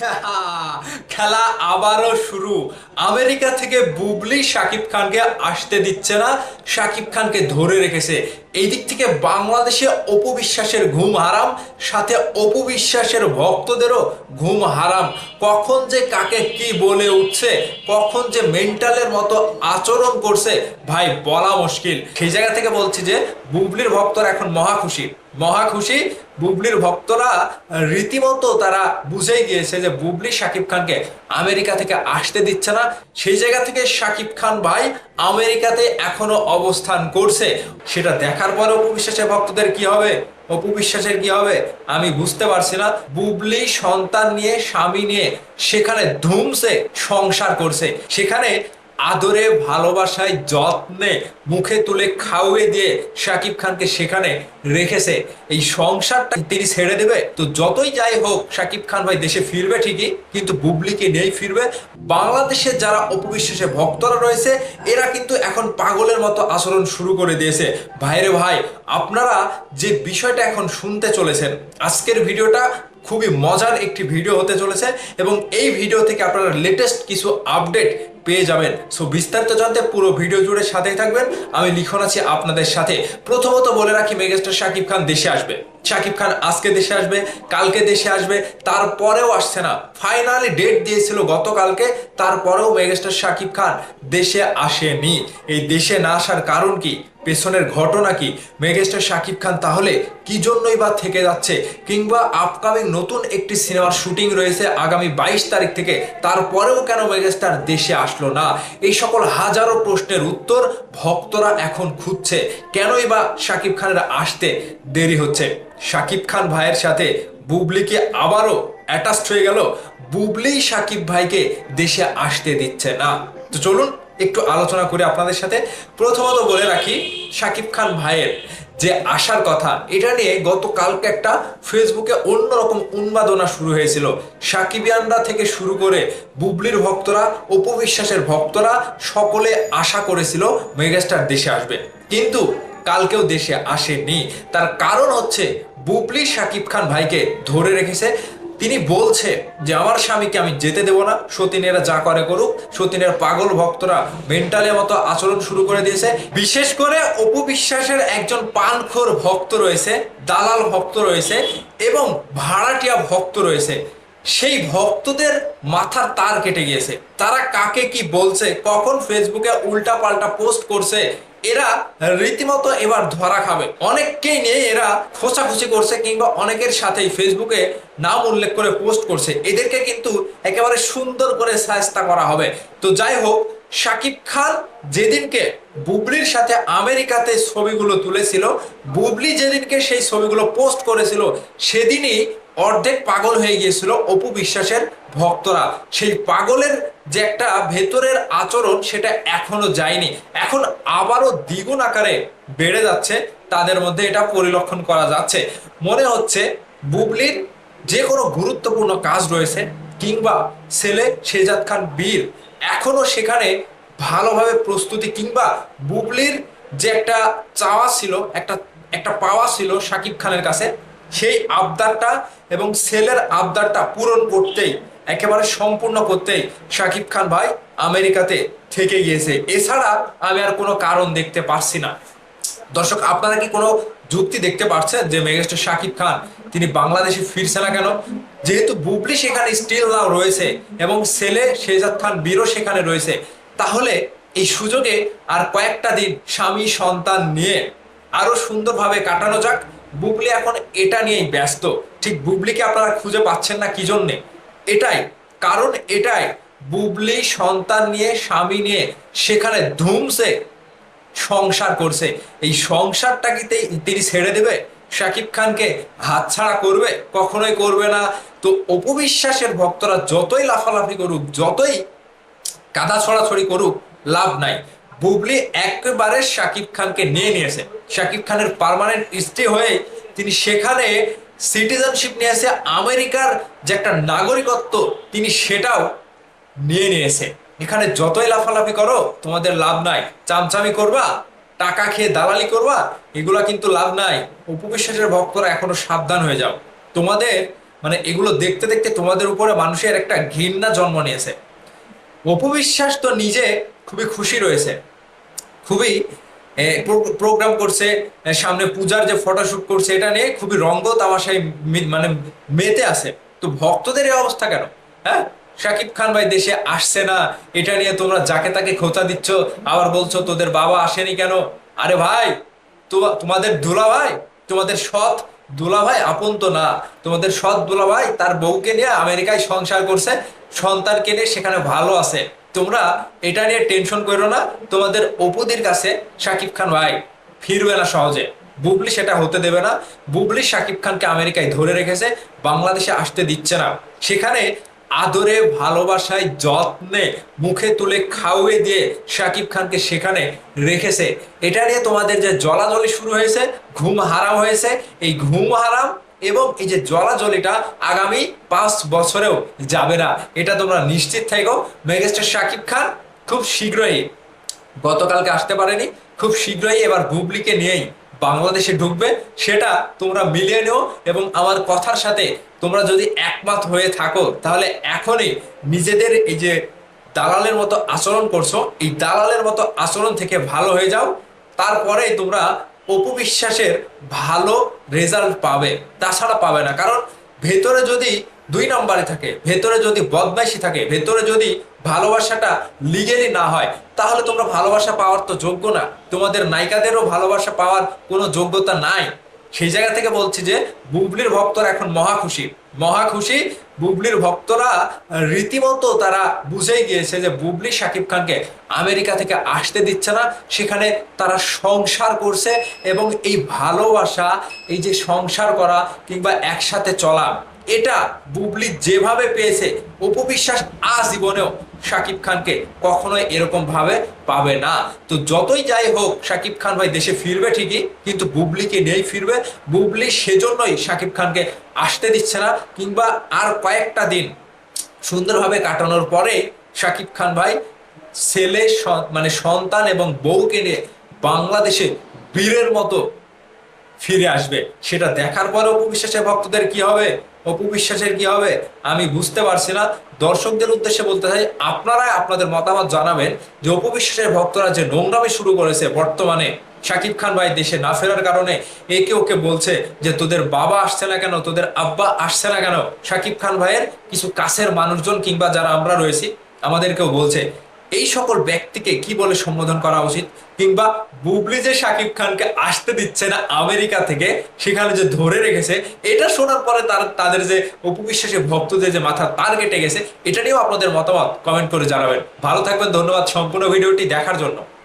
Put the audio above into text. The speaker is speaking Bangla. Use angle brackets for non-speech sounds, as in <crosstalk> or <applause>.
<laughs> খেলা আবারও শুরু। আমেরিকা থেকে বুবলি শাকিব খানকে আসতে দিচ্ছে না। শাকিব খানকে ধরে রেখেছে। এই দিক থেকে বাংলাদেশে অপবিশ্বাসের ঘুম হারাম, সাথে অপবিশ্বাসের ভক্তদেরও ঘুম হারাম। কখন যে কাকে কি বলে উঠছে, কখন যে মেন্টালের মতো আচরণ করছে, ভাই, বলা মুশকিল। সেই জায়গা থেকে বলছি যে, বুবলির ভক্তরা এখন মহা খুশি। মহা খুশি বুবলির ভক্তরা রীতিমতো তারা বুঝেই গিয়েছে যে বুবলি শাকিব খানকে আমেরিকা থেকে আসতে দিচ্ছে না। সেই জায়গা থেকে শাকিব খান ভাই আমেরিকাতে এখনও অবস্থান করছে। সেটা দেখার পরে অপু বিশ্বাসের ভক্তদের কি হবে? অপু বিশ্বাসের কি হবে? আমি বুঝতে পারছি না। বুবলি সন্তান নিয়ে, স্বামী নিয়ে সেখানে ধুমসে সংসার করছে। সেখানে আদরে, ভালোবাসায়, যত্নে মুখে তুলে খাওয়িয়ে দিয়ে শাকিব খানকে সেখানে রেখেছে। এই সংসারটা তিনি ছেড়ে দেবে। তো যতই যাই হোক, শাকিব খান ভাই দেশে ফিরবে ঠিকই, কিন্তু বুবলিকে নেই ফিরবে। বাংলাদেশে যারা অপবিশ্বাসে ভক্তরা রয়েছে, এরা কিন্তু এখন পাগলের মতো আচরণ শুরু করে দিয়েছে। ভাইরে ভাই, আপনারা যে বিষয়টা এখন শুনতে চলেছেন, আজকের ভিডিওটা খুবই মজার একটি ভিডিও হতে চলেছে এবং এই ভিডিও থেকে আপনারা লেটেস্ট কিছু আপডেট পেয়ে যাবেন। সো বিস্তারিত জানতে পুরো ভিডিও জুড়ে সাথেই থাকবেন। আমি লিখন আছি আপনাদের সাথে। প্রথমত বলে রাখি, মেগাস্টার শাকিব খান দেশে আসবে। শাকিব খান আজকে দেশে আসবে, কালকে দেশে আসবে, তারপরেও আসছে না। ফাইনালি ডেট দিয়েছিল গতকালকে, তারপরেও মেগাস্টার শাকিব খান দেশে আসেনি। এই দেশে না আসার কারণ কি? পেছনের ঘটনা কি? মেগাস্টার শাকিব খান তাহলে কি জন্যই বা থেকে যাচ্ছে? কিংবা আপকামিং নতুন একটি সিনেমার শুটিং রয়েছে আগামী বাইশ তারিখ থেকে, তারপরেও কেন মেগাস্টার দেশে আসলো না? এই সকল হাজারো প্রশ্নের উত্তর ভক্তরা এখন খুঁজছে। কেনই বা শাকিব খানের আসতে দেরি হচ্ছে? শাকিব খান ভাইয়ের সাথে বুবলিকে আবারও অ্যাটাচড হয়ে গেল। বুবলি শাকিব ভাইকে দেশে আসতে দিচ্ছে না। তো চলুন একটু আলোচনা করে আপনাদের সাথে। প্রথমত বলে রাখি, শাকিব খান ভাইয়ের যে আসার কথা, এটা নিয়ে গতকালকে একটা ফেসবুকে অন্যরকম উন্মাদনা শুরু হয়েছিল। সাকিবিয়ানরা থেকে শুরু করে বুবলির ভক্তরা অপবিশ্বাসের ভক্তরা সকলে আশা করেছিল, মেগাস্টার দেশে আসবে। কিন্তু কালকেও দেশে আসেনি তার কারণ হচ্ছে বুবলি শাকিব খান ভাইকে ধরে রেখেছে। তিনি বলছে যে, আমার স্বামীকে আমি যেতে দেবো না। সতীনেরা যা করে করুক। সতীনের পাগল ভক্তরা মেন্টালের মতো আচরণ শুরু করে দিয়েছে। বিশেষ করে অপু বিশ্বাসের একজন পানখোর ভক্ত রয়েছে, দালাল ভক্ত রয়েছে এবং ভাড়াটিয়া ভক্ত রয়েছে। সেই ভক্তদের মাথার তার কেটে গিয়েছে। তারা কাকে কি বলছে, কখন ফেসবুকে উল্টা পাল্টা পোস্ট করছে, এরা রীতিমতো এবার ধরা খাবে। অনেককেই নিয়ে এরা খোঁচাখুচি করছে কিংবা অনেকের সাথেই ফেসবুকে নাম উল্লেখ করে পোস্ট করছে। এদেরকে কিন্তু একেবারে সুন্দর করে সায়স্তা করা হবে। তো যাই হোক, শাকিব খান যেদিনকে বুবলির সাথে আমেরিকাতে ছবিগুলো তুলেছিল, বুবলি যেদিনকে সেই ছবিগুলো পোস্ট করেছিল, সেদিনই অর্ধেক পাগল হয়ে গিয়েছিল অপু বিশ্বাসের ভক্তরা। সেই পাগলের যে একটা ভেতরের আচরণ সেটা এখনও যায়নি। এখন আবারও দ্বিগুণ আকারে বেড়ে যাচ্ছে, তাদের মধ্যে এটা পরিলক্ষণ করা যাচ্ছে। মনে হচ্ছে বুবলির যে কোনো গুরুত্বপূর্ণ কাজ রয়েছে, কিংবা ছেলে শেজাদ খান বীর, এখনও সেখানে ভালোভাবে প্রস্তুতি, কিংবা বুবলির যে একটা চাওয়া ছিল, একটা একটা পাওয়া ছিল শাকিব খানের কাছে সেই আবদারটা এবং সেলের আবদারটা পূরণ করতেই, একেবারে সম্পূর্ণ করতেই শাকিব খান ভাই আমেরিকাতে থেকে গিয়েছে। এছাড়া আমি আর কোনো কারণ দেখতে পারছি না। দর্শক, আপনারা কি কোনো যুক্তি দেখতে পাচ্ছেন যে মেগাস্টার শাকিব খান, তিনি বাংলাদেশে ফিরছে না কেন? যেহেতু বুবলি সেখানে স্টিল নাও রয়েছে এবং ছেলে শেজাদ খান বীরও সেখানে রয়েছে। তাহলে এই সুযোগে আর কয়েকটা দিন স্বামী সন্তান নিয়ে আরও সুন্দরভাবে কাটানো যাক। বুবলি এখন এটা নিয়েই ব্যস্ত। ঠিক বুবলিকে আপনারা খুঁজে পাচ্ছেন না কি জন্যে? এটাই। কারণ এটাই। বুবলি সন্তান নিয়ে, স্বামী নিয়ে সেখানে ধুমসে সংসার করছে। এই সংসারটাকে তে- তিনি ছেড়ে দেবে? শাকিব খানকে হাতছাড়া করবে? কখনোই করবে না। তো অপবিশ্বাসের ভক্তরা যতই লাফালাফি করুক, যতই কাদা ছড়াছড়ি করুক, লাভ নাই। বুবলি একেবারে শাকিব খানকে নিয়ে নিয়েছে। শাকিব খানের পার্মানেন্ট স্টে হয়ে তিনি সেখানে সিটিজেনশিপ নিয়ে এসে আমেরিকার যে একটা নাগরিকত্ব, তিনি সেটাও নিয়ে নিয়েছে। এখানে যতই লাফালাফি করো, তোমাদের লাভ নাই। চামচামি করবা, টাকা খেয়ে দালালি করবা, এগুলা কিন্তু লাভ নাই। উপবিশ্বাসের ভক্তরা এখনও সাবধান হয়ে যাও। তোমাদের মানে এগুলো দেখতে দেখতে তোমাদের উপরে মানুষের একটা ঘৃণা জন্ম নিয়েছে। অপবিশ্বাস তো নিজে খুবই খুশি রয়েছে। খুবই প্রোগ্রাম করছে সামনে পূজার যে ফটোশুট করছে, এটা নিয়ে খুবই রঙ্গ তামাশায় মানে মেতে আছে। তো ভক্তদের এই অবস্থা কেন? হ্যাঁ? শাকিব খান ভাই দেশে আসছে না, এটা নিয়ে তোমরা যাকে তাকে খোঁচা দিচ্ছ, আবার বলছো তোদের বাবা আসেনি কেন? আরে ভাই তোমাদের দুলা ভাই তোমাদের সৎ দুলা ভাই আপন তো না। তোমাদের সৎ দুলা ভাই তার বউকে নিয়ে আমেরিকায় সংসার করছে, সন্তানকে নিয়ে সেখানে ভালো আছে। তোমরা এটা নিয়ে টেনশন করো না, তোমাদের অপুদের কাছে শাকিব খান ভাই, ফিরবে না সহজে। বুবলি সেটা হতে দেবে না। বুবলি শাকিব খানকে আমেরিকায় ধরে রেখেছে, বাংলাদেশে আসতে দিচ্ছে না। সেখানে আদরে, ভালোবাসায়, যত্নে মুখে তুলে খাওয়িয়ে দিয়ে শাকিব খানকে সেখানে রেখেছে। এটা নিয়ে তোমাদের যে জলাজলি শুরু হয়েছে, ঘুম হারাম হয়েছে। এই ঘুম হারাম এবং এই যে জলাজলিটা আগামী পাঁচ বছরেও যাবে না। এটা তোমরা নিশ্চিত থাকো। মেগাস্টার শাকিব খান খুব শীঘ্রই, গতকালকে আসতে পারেনি, খুব শীঘ্রই এবার বুবলিকে নিয়েই বাংলাদেশে ঢুকবে, সেটা তোমরা মিলিয়ে নিও এবং আমার কথার সাথে তোমরা যদি একমত হয়ে থাকো, তাহলে এখনই নিজেদের এই যে দালালের মতো আচরণ করছ, এই দালালের মতো আচরণ থেকে ভালো হয়ে যাও, তারপরেই তোমরা অপু বিশ্বাসের ভালো রেজাল্ট পাবে, তাছাড়া পাবে না। কারণ ভেতরে যদি দুই নম্বরে থাকে, ভেতরে যদি বদমাইশি থাকে, ভেতরে যদি ভালোবাসাটা লিগেলি না হয়, তাহলে তোমরা ভালোবাসা পাওয়ার তো যোগ্য না। তোমাদের নায়িকাদেরও ভালোবাসা পাওয়ার কোনো যোগ্যতা নাই। সেই জায়গা থেকে বলছি যে, বুবলির ভক্তরা এখন মহা খুশি। মহা খুশি, বুবলির ভক্তরা রীতিমতো তারা বুঝেই গিয়েছে যে, বুবলি শাকিব খানকে আমেরিকা থেকে আসতে দিচ্ছে না। সেখানে তারা সংসার করছে এবং এই ভালোবাসা, এই যে সংসার করা কিংবা একসাথে চলা এটা বুবলি যেভাবে পেয়েছে উপবিশ্বাস আজীবনেও শাকিব খানকে কখনোই এরকম ভাবে পাবে না। তো যতই যাই হোক, শাকিব খান ভাই দেশে ফিরবে ঠিকই, কিন্তু বুবলিকে নিয়েই ফিরবে? বুবলি সেজন্যই শাকিব খানকে আসতে দিচ্ছে না, কিংবা আর কয়েকটা দিন সুন্দরভাবে কাটানোর পরে শাকিব খান ভাই ছেলে মানে সন্তান এবং বউকে নিয়ে বাংলাদেশে বীরের মতো ফিরে আসবে। সেটা দেখার পরে অপু বিশ্বাসের ভক্তদের কি হবে? অপু বিশ্বাসের কি হবে? আমি বুঝতে পারছি না। দর্শকদের উদ্দেশ্যে বলতে চাই, আপনারাই আপনাদের মতামত জানাবেন যে অপু বিশ্বাসের ভক্তরা যে নোংরামি শুরু করেছে বর্তমানে শাকিব খান ভাই দেশে না ফেরার কারণে, একে ওকে বলছে যে তোদের বাবা আসছে না কেন, তোদের আব্বা আসছে না কেন? শাকিব খান ভাইয়ের কিছু কাছের মানুষজন কিংবা যারা আমরা রয়েছি, আমাদেরকেও বলছে এই সকল ব্যক্তিকে কি বলে সম্বোধন করা উচিত? কিংবা বুবলি যে শাকিব খানকে আসতে দিচ্ছে না আমেরিকা থেকে, সেখানে যে ধরে রেখেছে, এটা শোনার পরে তার, তাদের যে উপবিশ্বাসে ভক্তদের যে মাথা তার কেটে গেছে, এটা নিয়েও আপনাদের মতামত কমেন্ট করে জানাবেন। ভালো থাকবেন, ধন্যবাদ সম্পূর্ণ ভিডিওটি দেখার জন্য।